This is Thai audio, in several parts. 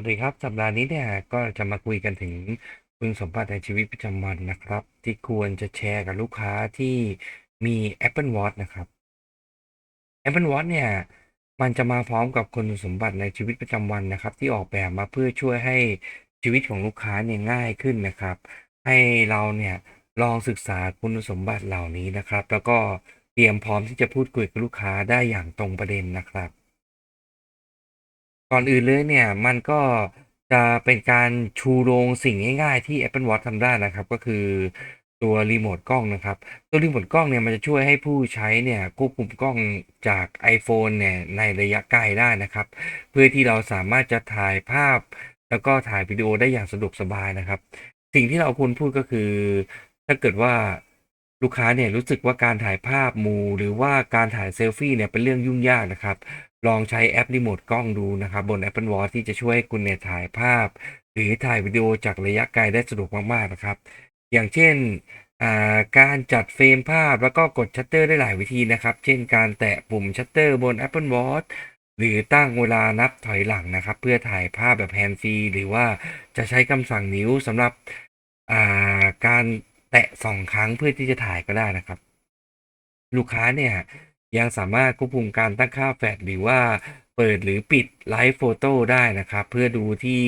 วัสดีครับ สัปดาห์นี้เนี่ยก็จะมาคุยกันถึงคุณสมบัติในชีวิตประจำวันนะครับ ที่ควรจะแชร์กับลูกค้าที่มี Apple Watch นะครับ Apple Watch เนี่ยมันจะมาพร้อมกับคุณสมบัติในชีวิตประจำวันนะครับ ที่ออกแบบมาเพื่อช่วยให้ชีวิตของลูกค้าเนี่ยง่ายขึ้นนะครับ ให้เราเนี่ยลองศึกษาคุณสมบัติเหล่านี้นะครับ แล้วก็เตรียมพร้อมที่จะพูดคุยกับลูกค้าได้อย่างตรงประเด็นนะครับ ก่อนอื่นเลยเนี่ยมันก็จะเป็นการชูโรงสิ่งง่ายๆที่ Apple Watch ทำได้นะครับ ก็คือตัวรีโมทกล้องนะครับ ตัวรีโมทกล้องเนี่ยมันจะช่วยให้ผู้ใช้เนี่ยควบคุมกล้องจาก iPhone เนี่ยในระยะไกลได้นะครับ เพื่อที่เราสามารถจะถ่ายภาพ แล้วก็ถ่ายวิดีโอได้อย่างสะดวกสบายนะครับ สิ่งที่เราควรพูดก็คือ ถ้าเกิดว่าลูกค้าเนี่ยรู้สึกว่าการถ่ายภาพมูหรือว่าการถ่ายเซลฟี่เนี่ยเป็นเรื่องยุ่งยากนะครับ ลองใช้แอปรีโมทกล้องดูนะครับบน Apple Watch ที่จะช่วยคุณเนี่ยถ่ายภาพ หรือถ่ายวิดีโอจากระยะไกลได้สะดวกมากๆนะครับ อย่างเช่นาการจัดเฟรมภาพแล้วก็กดชัตเตอร์ได้หลายวิธีนะครับ เช่นการแตะปุ่มชัตเตอร์บน Apple Watch หรือตั้งเวลานับถอยหลังนะครับ เพื่อถ่ายภาพแบบแฮนด์ฟรีหรือว่าจะใช้คำสั่งนิ้วสำหรับาการแตะสองครั้งเพื่อที่จะถ่ายก็ได้นะครับ ลูกค้าเนี่ย ยังสามารถควบคุมการตั้งค่าแฟลชหรือว่าเปิดหรือปิดไลฟ์โฟโต้ได้นะครับ เพื่อดูที่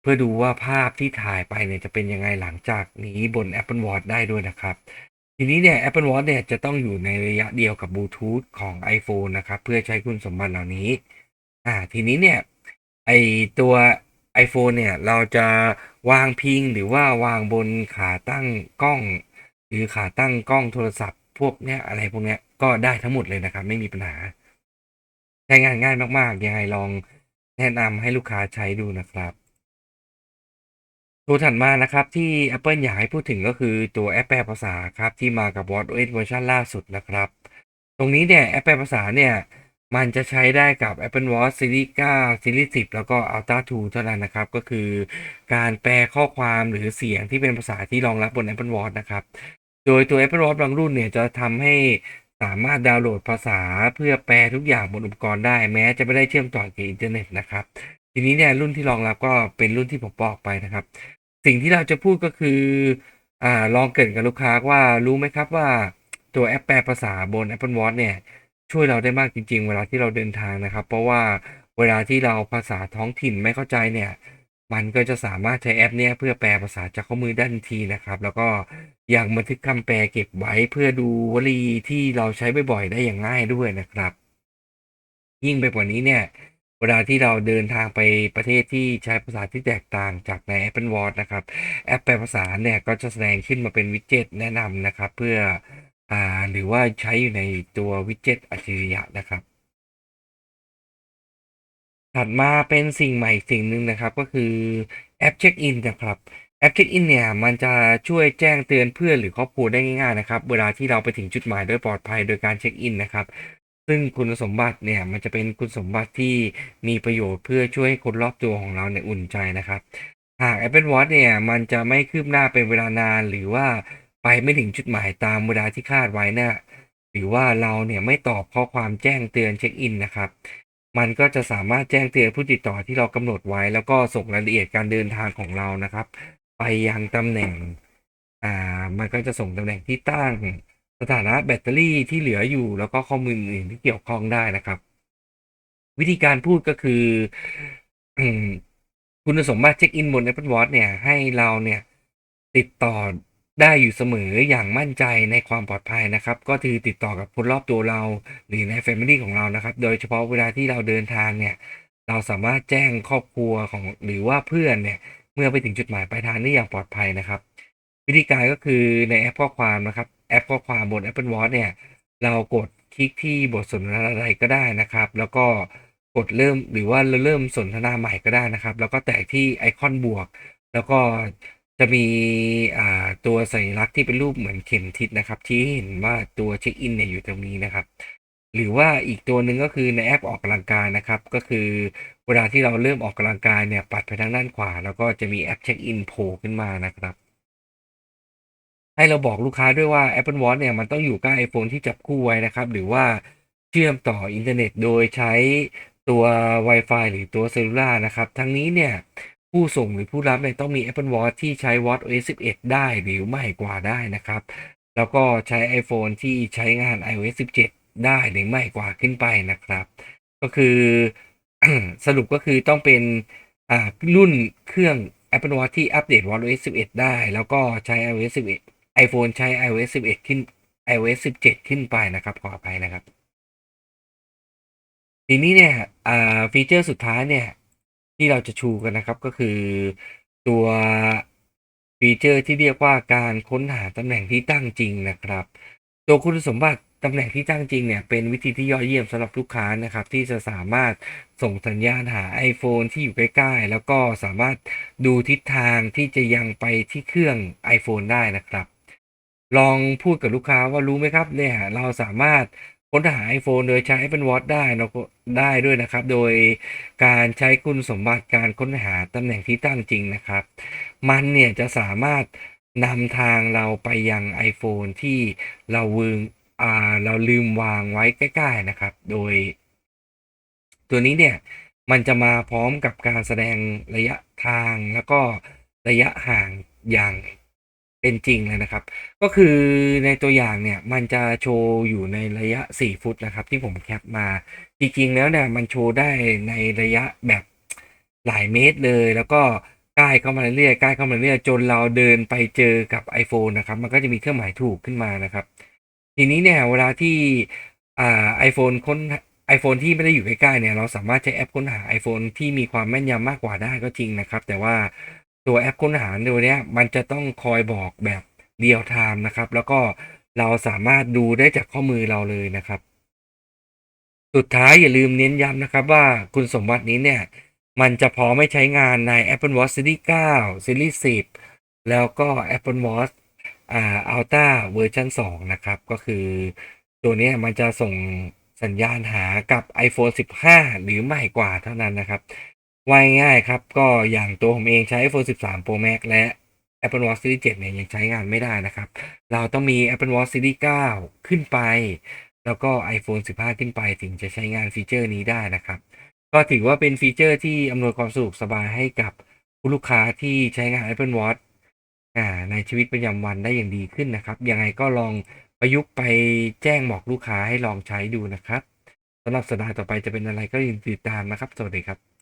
เพื่อดูว่าภาพที่ถ่ายไปเนี่ยจะเป็นยังไงหลังจากนี้บน Apple Watch ได้ด้วยนะครับทีนี้เนี่ย Apple Watch เนี่ยจะต้องอยู่ในระยะเดียวกับบลูทูธของ iPhone นะครับ เพื่อใช้คุณสมบัติเหล่านี้อ่าทีนี้เนี่ยไอตัว iPhone เนี่ยเราจะวางพิงหรือว่าวางบนขาตั้งกล้อง หรือขาตั้งกล้องโทรศัพท์ พวกเนี้ยอะไรพวกเนี้ย ก็ได้ทั้งหมดเลยนะครับ ไม่มีปัญหาใช้งานง่ายมากๆยังไงลองแนะนำให้ลูกค้าใช้ดูนะครับ ตัวถัดมานะครับที่ Apple อยากให้พูดถึงก็คือตัวแอปแปลภาษาครับที่มากับ watchOS เวอร์ชันล่าสุดนะครับ ตรงนี้เนี่ยแอปแปลภาษาเนี่ยมันจะใช้ได้กับ Apple Watch Series 9 Series 10 แล้วก็ Ultra 2 เท่านั้นนะครับ ก็คือการแปลข้อความหรือเสียงที่เป็นภาษาที่รองรับบน Apple Watch นะครับ โดยตัว Apple Watch บางรุ่นเนี่ยจะทำให้ สามารถดาวน์โหลดภาษาเพื่อแปลทุกอย่างบนอุปกรณ์ได้แม้จะไม่ได้เชื่อมต่อกับอินเทอร์เน็ตนะครับ ทีนี้เนี่ยรุ่นที่รองรับก็เป็นรุ่นที่ผมบอกไปนะครับ สิ่งที่เราจะพูดก็คืออลองเกินกับลูกค้าว่ารู้ไหมครับว่าตัวแอปแปลภาษาบน Apple Watch เนี่ยช่วยเราได้มากจริง ๆ เวลาที่เราเดินทางนะครับ เพราะว่าเวลาที่เราภาษาท้องถิ่นไม่เข้าใจเนี่ย มันก็จะสามารถใช้แอปเนี้ยเพื่อแปลภาษาจากข้อมือได้ทันทีนะครับ แล้วก็ยังบันทึกคำแปลเก็บไว้เพื่อดูวลีที่เราใช้บ่อยๆได้อย่างง่ายด้วยนะครับ ยิ่งไปกว่านี้เนี่ย เวลาที่เราเดินทางไปประเทศที่ใช้ภาษาที่แตกต่างจากใน Apple Watch นะครับ แอปแปลภาษาเนี่ยก็จะแสดงขึ้นมาเป็นวิดเจ็ตแนะนำนะครับ เพื่ออ่าหรือว่าใช้อยู่ในตัววิดเจ็ตอัจฉริยะนะครับ ถัดมาเป็นสิ่งใหม่สิ่งหนึ่งนะครับ ก็คือแอปเช็คอินนะครับแอปเช็คอินเนี่ยมันจะช่วยแจ้งเตือนเพื่อนหรือครอบครัวได้ง่ายๆนะครับ เวลาที่เราไปถึงจุดหมายโดยปลอดภัยโดยการเช็คอินนะครับ ซึ่งคุณสมบัติเนี่ยมันจะเป็นคุณสมบัติที่มีประโยชน์เพื่อช่วยให้คนรอบตัวของเราเนี่ยอุ่นใจนะครับ หาก Apple Watch เนี่ยมันจะไม่คืบหน้าเป็นเวลานาน หรือว่าไปไม่ถึงจุดหมายตามเวลาที่คาดไว้นะหรือว่าเราเนี่ยไม่ตอบข้อความแจ้งเตือนเช็คอินนะครับ มันก็จะสามารถแจ้งเตือนผู้ติดต่อที่เรากำหนดไว้ แล้วก็ส่งรายละเอียดการเดินทางของเรานะครับ ไปยังตำแหน่ง อ่า มันก็จะส่งตำแหน่งที่ตั้ง สถานะแบตเตอรี่ที่เหลืออยู่ แล้วก็ข้อมูลอื่นที่เกี่ยวข้องได้นะครับ วิธีการพูดก็คือคุณสมบัติเช็คอินบน Apple Watch เนี่ยให้เราเนี่ยติดต่อ ได้อยู่เสมออย่างมั่นใจในความปลอดภัยนะครับ ก็คือติดต่อกับคนรอบตัวเรา หรือใน Family ของเรานะครับ โดยเฉพาะเวลาที่เราเดินทางเนี่ย เราสามารถแจ้งครอบครัวของหรือว่าเพื่อนเนี่ย เมื่อไปถึงจุดหมายปลายทางได้อย่างปลอดภัยนะครับ วิธีการก็คือในแอปข้อความนะครับ แอปข้อความบน Apple Watch เนี่ย เรากดคลิกที่บทสนทนาอะไรก็ได้นะครับ แล้วก็กดเริ่มหรือว่าเริ่มสนทนาใหม่ก็ได้นะครับ แล้วก็แตะที่ไอคอนบวก แล้วก็ จะมีอ่าตัวสัญลักษณ์ที่เป็นรูปเหมือนเข็มทิศนะครับ ที่เห็นว่าตัวเช็คอินเนี่ยอยู่ตรงนี้นะครับ หรือว่าอีกตัวหนึ่งก็คือในแอปออกกำลังกายนะครับ ก็คือเวลาที่เราเริ่มออกกำลังกายเนี่ยปัดไปทางด้านขวา แล้วก็จะมีแอปเช็คอินโผล่ขึ้นมานะครับ ให้เราบอกลูกค้าด้วยว่า Apple Watch เนี่ยมันต้องอยู่ใกล้ iPhone ที่จับคู่ไว้นะครับ หรือว่าเชื่อมต่ออินเทอร์เน็ต โดยใช้ตัว Wi-Fi หรือตัวเซลลูล่านะครับ ทั้งนี้เนี่ย ผู้ส่งหรือผู้รับเนี่ยต้องมี Apple Watch ที่ใช้ watchOS 11 ได้หรือไม่กว่าได้นะครับ แล้วก็ใช้ iPhone ที่ใช้งาน iOS 17 ได้หรือไม่กว่าขึ้นไปนะครับ ก็คือสรุปก็คือต้องเป็นอ่ารุ่นเครื่อง Apple Watch ที่อัปเดต watchOS 11 ได้ แล้วก็ใช้ iOS 11 iPhone ใช้ iOS 11 ขึ้น iOS 17 ขึ้นไปนะครับ ขออภัยนะครับ ทีนี้เนี่ยอ่าฟีเจอร์สุดท้ายเนี่ย ที่เราจะชูกันนะครับก็คือตัวฟีเจอร์ที่เรียกว่าการค้นหาตำแหน่งที่ตั้งจริงนะครับ ตัวคุณสมบัติตำแหน่งที่ตั้งจริงเนี่ยเป็นวิธีที่ยอดเยี่ยมสำหรับลูกค้านะครับ ที่จะสามารถส่งสัญญาณหา iPhone ที่อยู่ใกล้ๆ แล้วก็สามารถดูทิศทางที่จะยังไปที่เครื่อง iPhone ได้นะครับ ลองพูดกับลูกค้าว่ารู้ไหมครับเนี่ยเราสามารถ ค้นหา iPhone โดยใช้ Apple Watch ได้เนาะได้ด้วยนะครับ โดยการใช้คุณสมบัติการค้นหาตำแหน่งที่ตั้งจริงนะครับ มันเนี่ยจะสามารถนำทางเราไปยัง iPhone ที่เราวืงอ่าเราลืมวางไว้ใกล้ ๆนะครับ โดย ตัวนี้เนี่ยมันจะมาพร้อมกับการแสดงระยะทางแล้วก็ระยะห่างอย่าง เป็นจริงเลยนะครับ ก็คือในตัวอย่างเนี่ยมันจะโชว์อยู่ในระยะ 4 ฟุตนะครับ ที่ผมแคปมาจริงๆแล้วเนี่ยมันโชว์ได้ในระยะแบบหลายเมตรเลย แล้วก็ใกล้เข้ามาเรื่อยๆใกล้เข้ามาเรื่อยๆจนเราเดินไปเจอกับ iPhone นะครับ มันก็จะมีเครื่องหมายถูกขึ้นมานะครับ ทีนี้เนี่ยเวลาที่อ่า iPhone ค้น iPhone ที่ไม่ได้อยู่ใกล้ๆเนี่ยเราสามารถใช้แอปค้นหา iPhone ที่มีความแม่นยำมากกว่าได้ก็จริงนะครับ แต่ว่า ตัวแอปค้นหาตัวนี้มันจะต้องคอยบอกแบบเรียลไทม์นะครับ แล้วก็เราสามารถดูได้จากข้อมือเราเลยนะครับ สุดท้ายอย่าลืมเน้นย้ำนะครับว่าคุณสมบัตินี้เนี่ย มันจะพอไม่ใช้งานใน Apple Watch Series 9 Series 10 แล้วก็ Apple Watch อ่า Ultra เวอร์ชัน2นะครับ ก็คือตัวนี้มันจะส่งสัญญาณหากับ iPhone 15 หรือใหม่กว่าเท่านั้นนะครับ ว่าง่ายครับ ก็อย่างตัวผมเองใช้ iPhone 13 Pro Max และ Apple Watch Series 7เนี่ยยังใช้งานไม่ได้นะครับ เราต้องมี Apple Watch Series 9 ขึ้นไป แล้วก็ iPhone 15 ขึ้นไปถึงจะใช้งานฟีเจอร์นี้ได้นะครับ ก็ถือว่าเป็นฟีเจอร์ที่อำนวยความสะดวกสบายให้กับผู้ลูกค้าที่ใช้งาน Apple Watch อ่าในชีวิตประจำวันได้อย่างดีขึ้นนะครับยังไงก็ลองประยุกต์ไปแจ้งบอกลูกค้าให้ลองใช้ดูนะครับสำหรับสัปดาห์ต่อไปจะเป็นอะไรก็ยินดีติดตามนะครับ สวัสดีครับ